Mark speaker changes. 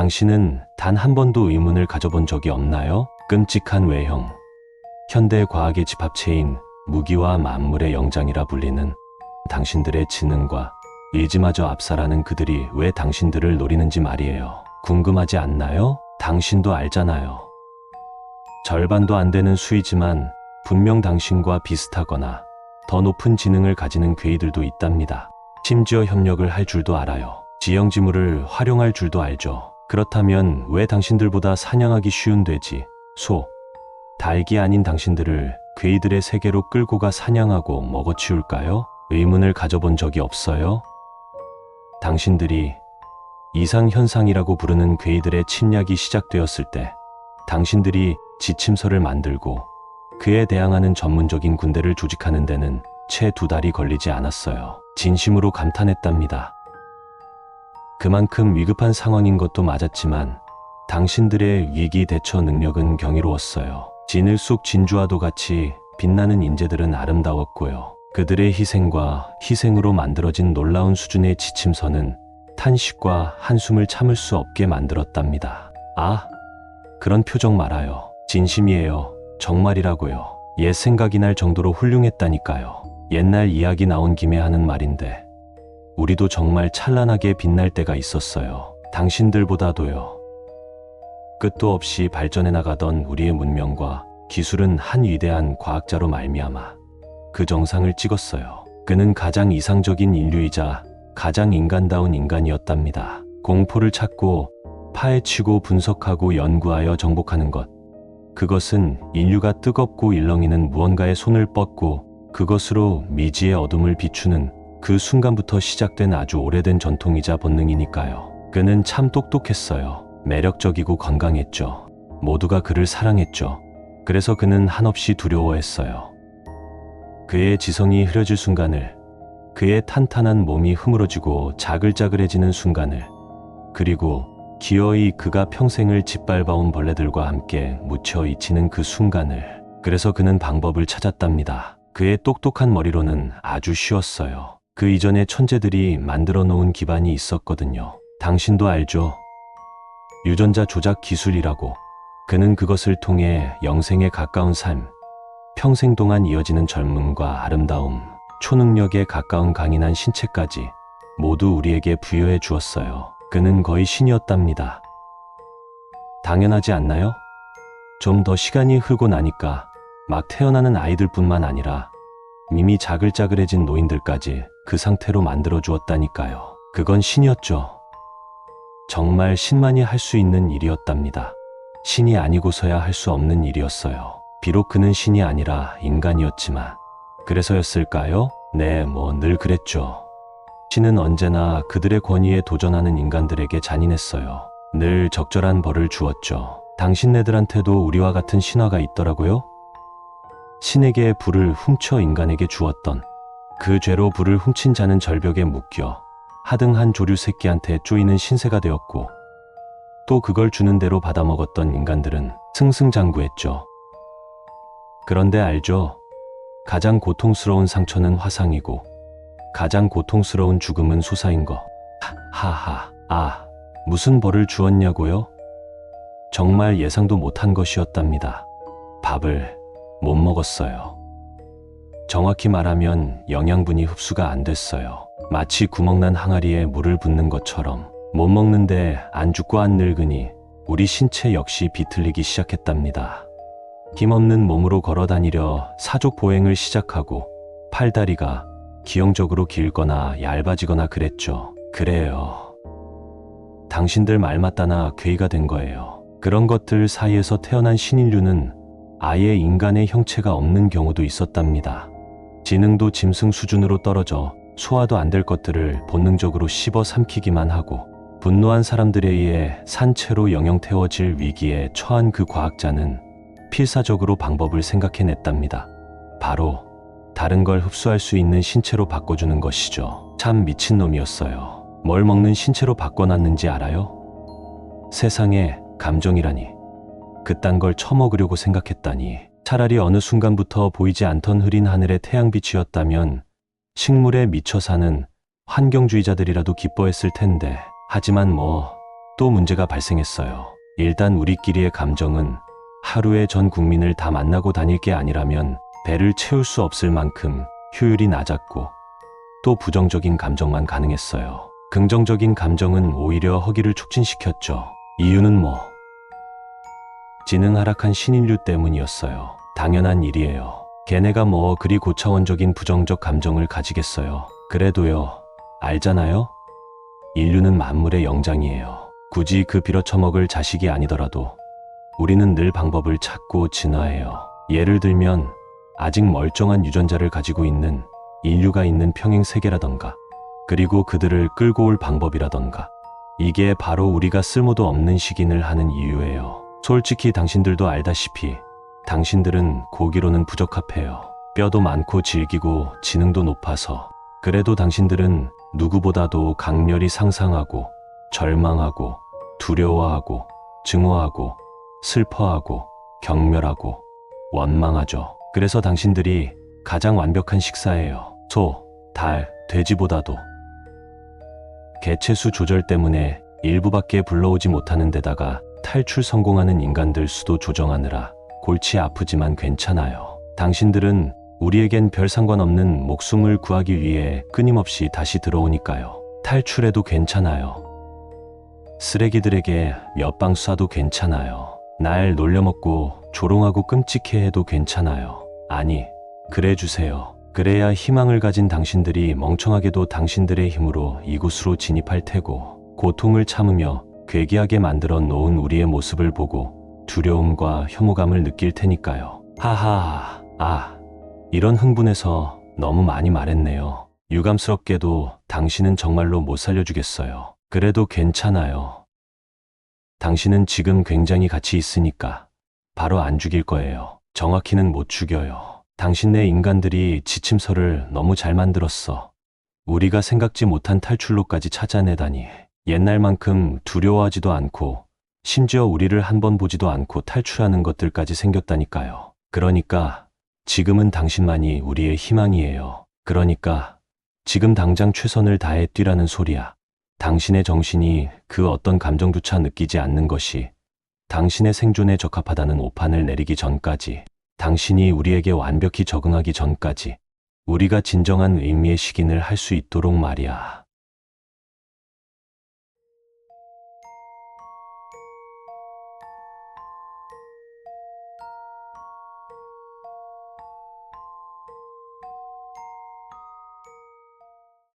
Speaker 1: 당신은 단 한 번도 의문을 가져본 적이 없나요? 끔찍한 외형. 현대 과학의 집합체인 무기와 만물의 영장이라 불리는 당신들의 지능과 의지마저 압살하는 그들이 왜 당신들을 노리는지 말이에요. 궁금하지 않나요? 당신도 알잖아요. 절반도 안 되는 수이지만 분명 당신과 비슷하거나 더 높은 지능을 가지는 괴이들도 있답니다. 심지어 협력을 할 줄도 알아요. 지형지물을 활용할 줄도 알죠. 그렇다면 왜 당신들보다 사냥하기 쉬운 돼지, 소, 닭이 아닌 당신들을 괴이들의 세계로 끌고 가 사냥하고 먹어치울까요? 의문을 가져본 적이 없어요? 당신들이 이상현상이라고 부르는 괴이들의 침략이 시작되었을 때 당신들이 지침서를 만들고 그에 대항하는 전문적인 군대를 조직하는 데는 채 두 달이 걸리지 않았어요. 진심으로 감탄했답니다. 그만큼 위급한 상황인 것도 맞았지만 당신들의 위기 대처 능력은 경이로웠어요. 진을 속 진주와도 같이 빛나는 인재들은 아름다웠고요. 그들의 희생과 희생으로 만들어진 놀라운 수준의 지침서는 탄식과 한숨을 참을 수 없게 만들었답니다. 아, 그런 표정 말아요. 진심이에요. 정말이라고요. 옛 생각이 날 정도로 훌륭했다니까요. 옛날 이야기 나온 김에 하는 말인데, 우리도 정말 찬란하게 빛날 때가 있었어요. 당신들보다도요. 끝도 없이 발전해 나가던 우리의 문명과 기술은 한 위대한 과학자로 말미암아 그 정상을 찍었어요. 그는 가장 이상적인 인류이자 가장 인간다운 인간이었답니다. 공포를 찾고 파헤치고 분석하고 연구하여 정복하는 것. 그것은 인류가 뜨겁고 일렁이는 무언가의 손을 뻗고 그것으로 미지의 어둠을 비추는 그 순간부터 시작된 아주 오래된 전통이자 본능이니까요. 그는 참 똑똑했어요. 매력적이고 건강했죠. 모두가 그를 사랑했죠. 그래서 그는 한없이 두려워했어요. 그의 지성이 흐려질 순간을, 그의 탄탄한 몸이 흐물어지고 자글자글해지는 순간을, 그리고 기어이 그가 평생을 짓밟아온 벌레들과 함께 묻혀 잊히는 그 순간을, 그래서 그는 방법을 찾았답니다. 그의 똑똑한 머리로는 아주 쉬웠어요. 그 이전에 천재들이 만들어 놓은 기반이 있었거든요. 당신도 알죠? 유전자 조작 기술이라고. 그는 그것을 통해 영생에 가까운 삶, 평생 동안 이어지는 젊음과 아름다움, 초능력에 가까운 강인한 신체까지 모두 우리에게 부여해 주었어요. 그는 거의 신이었답니다. 당연하지 않나요? 좀 더 시간이 흐르고 나니까 막 태어나는 아이들뿐만 아니라 이미 자글자글해진 노인들까지 그 상태로 만들어 주었다니까요. 그건 신이었죠. 정말 신만이 할 수 있는 일이었답니다. 신이 아니고서야 할 수 없는 일이었어요. 비록 그는 신이 아니라 인간이었지만, 그래서였을까요? 네, 뭐 늘 그랬죠. 신은 언제나 그들의 권위에 도전하는 인간들에게 잔인했어요. 늘 적절한 벌을 주었죠. 당신네들한테도 우리와 같은 신화가 있더라고요. 신에게 불을 훔쳐 인간에게 주었던 그 죄로 불을 훔친 자는 절벽에 묶여 하등한 조류 새끼한테 쪼이는 신세가 되었고 또 그걸 주는 대로 받아먹었던 인간들은 승승장구했죠. 그런데 알죠? 가장 고통스러운 상처는 화상이고 가장 고통스러운 죽음은 소사인 거. 하하, 아, 무슨 벌을 주었냐고요? 정말 예상도 못한 것이었답니다. 밥을 못 먹었어요. 정확히 말하면 영양분이 흡수가 안 됐어요. 마치 구멍난 항아리에 물을 붓는 것처럼 못 먹는데 안 죽고 안 늙으니 우리 신체 역시 비틀리기 시작했답니다. 힘없는 몸으로 걸어 다니려 사족 보행을 시작하고 팔다리가 기형적으로 길거나 얇아지거나 그랬죠. 그래요. 당신들 말 맞다나 괴이가 된 거예요. 그런 것들 사이에서 태어난 신인류는 아예 인간의 형체가 없는 경우도 있었답니다. 지능도 짐승 수준으로 떨어져 소화도 안 될 것들을 본능적으로 씹어 삼키기만 하고 분노한 사람들에 의해 산채로 영영 태워질 위기에 처한 그 과학자는 필사적으로 방법을 생각해냈답니다. 바로 다른 걸 흡수할 수 있는 신체로 바꿔주는 것이죠. 참 미친놈이었어요. 뭘 먹는 신체로 바꿔놨는지 알아요? 세상에 감정이라니. 그딴 걸 처먹으려고 생각했다니. 차라리 어느 순간부터 보이지 않던 흐린 하늘의 태양빛이었다면 식물에 미쳐 사는 환경주의자들이라도 기뻐했을 텐데. 하지만 뭐 또 문제가 발생했어요. 일단 우리끼리의 감정은 하루에 전 국민을 다 만나고 다닐 게 아니라면 배를 채울 수 없을 만큼 효율이 낮았고 또 부정적인 감정만 가능했어요. 긍정적인 감정은 오히려 허기를 촉진시켰죠. 이유는 뭐? 지능 하락한 신인류 때문이었어요. 당연한 일이에요. 걔네가 뭐 그리 고차원적인 부정적 감정을 가지겠어요. 그래도요, 알잖아요? 인류는 만물의 영장이에요. 굳이 그 빌어쳐먹을 자식이 아니더라도 우리는 늘 방법을 찾고 진화해요. 예를 들면 아직 멀쩡한 유전자를 가지고 있는 인류가 있는 평행 세계라던가 그리고 그들을 끌고 올 방법이라던가 이게 바로 우리가 쓸모도 없는 식인을 하는 이유예요. 솔직히 당신들도 알다시피 당신들은 고기로는 부적합해요. 뼈도 많고 질기고 지능도 높아서 그래도 당신들은 누구보다도 강렬히 상상하고 절망하고 두려워하고 증오하고 슬퍼하고 경멸하고 원망하죠. 그래서 당신들이 가장 완벽한 식사예요. 소, 달, 돼지보다도. 개체수 조절 때문에 일부밖에 불러오지 못하는 데다가 탈출 성공하는 인간들 수도 조정하느라 골치 아프지만 괜찮아요. 당신들은 우리에겐 별 상관없는 목숨을 구하기 위해 끊임없이 다시 들어오니까요. 탈출해도 괜찮아요. 쓰레기들에게 몇방 쏴도 괜찮아요. 날 놀려먹고 조롱하고 끔찍해 해도 괜찮아요. 아니, 그래 주세요. 그래야 희망을 가진 당신들이 멍청하게도 당신들의 힘으로 이곳으로 진입할 테고, 고통을 참으며 괴기하게 만들어 놓은 우리의 모습을 보고 두려움과 혐오감을 느낄 테니까요. 하하, 아, 이런 흥분해서 너무 많이 말했네요. 유감스럽게도 당신은 정말로 못 살려주겠어요. 그래도 괜찮아요. 당신은 지금 굉장히 가치 있으니까 바로 안 죽일 거예요. 정확히는 못 죽여요. 당신네 인간들이 지침서를 너무 잘 만들었어. 우리가 생각지 못한 탈출로까지 찾아내다니. 옛날만큼 두려워하지도 않고 심지어 우리를 한 번 보지도 않고 탈출하는 것들까지 생겼다니까요. 그러니까 지금은 당신만이 우리의 희망이에요. 그러니까 지금 당장 최선을 다해 뛰라는 소리야. 당신의 정신이 그 어떤 감정조차 느끼지 않는 것이 당신의 생존에 적합하다는 오판을 내리기 전까지, 당신이 우리에게 완벽히 적응하기 전까지, 우리가 진정한 의미의 식인을 할 수 있도록 말이야.